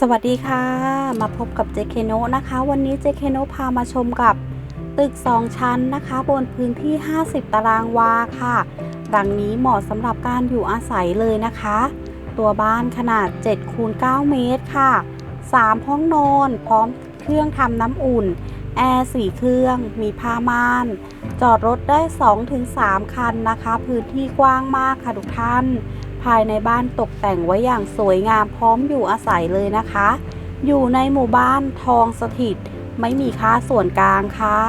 สวัสดีค่ะ มาพบกับเจเคโนนะคะ วันนี้เจเคโนพามาชมกับตึก 2 ชั้นนะคะ บนพื้นที่ 50 ตารางวาค่ะหลังนี้เหมาะสำหรับการอยู่อาศัยเลยนะคะ ตัวบ้านขนาด7คูณ9เมตรค่ะ 3 ห้องนอน พร้อมเครื่องทำน้ำอุ่น แอร์4เครื่อง มีผ้าม่าน จอดรถได้ 2-3 คันนะคะ พื้นที่กว้างมากค่ะทุกท่าน ภายในบ้านตกแต่งไว้อย่างสวยงามพร้อมอยู่อาศัยเลยนะคะ อยู่ในหมู่บ้านทองสถิต ไม่มีค่าส่วนกลางค่ะ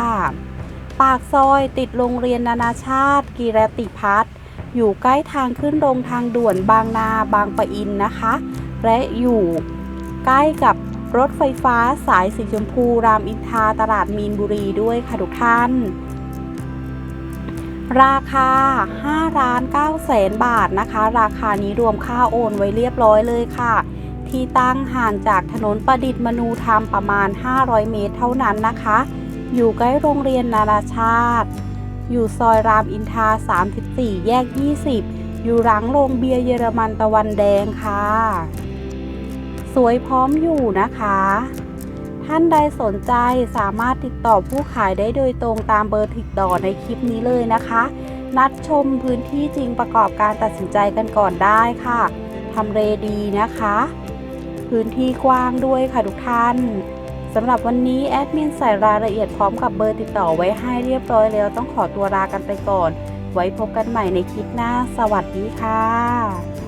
ปากซอยติดโรงเรียนนานาชาติ กีรติพัฒน์อยู่ใกล้ทางขึ้นโรงทางด่วนบางนาบางปะอินนะคะ และอยู่ใกล้กับรถไฟฟ้าสายสีชมพูรามอินทราตลาดมีนบุรีด้วยค่ะทุกท่าน ราคา5ล้าน9แสนบาทนะคะ ราคานี้รวมค่าโอนไว้เรียบร้อยเลยค่ะ ที่ตั้งห่างจากถนนประดิษฐ์มนูธรรมประมาณ 500 เมตรเท่านั้นนะคะ อยู่ใกล้โรงเรียนนานาชาติ อยู่ซอยรามอินทรา34 แยก 20 อยู่หลังโรงเบียร์เยอรมันตะวันแดงค่ะ สวยพร้อมอยู่นะคะ ท่านใดสนใจสามารถติดต่อผู้ขายได้โดยตรงตามเบอร์ติดต่อในคลิปนี้เลยนะคะ นัดชมพื้นที่จริงประกอบการตัดสินใจกันก่อนได้ค่ะทำเลดีนะคะ พื้นที่กว้างด้วยค่ะทุกท่านสำหรับวันนี้แอดมินใส่รายละเอียดพร้อมกับเบอร์ติดต่อไว้ให้เรียบร้อยแล้วต้องขอตัวลากันไปก่อน ไว้พบกันใหม่ในคลิปหน้า สวัสดีค่ะ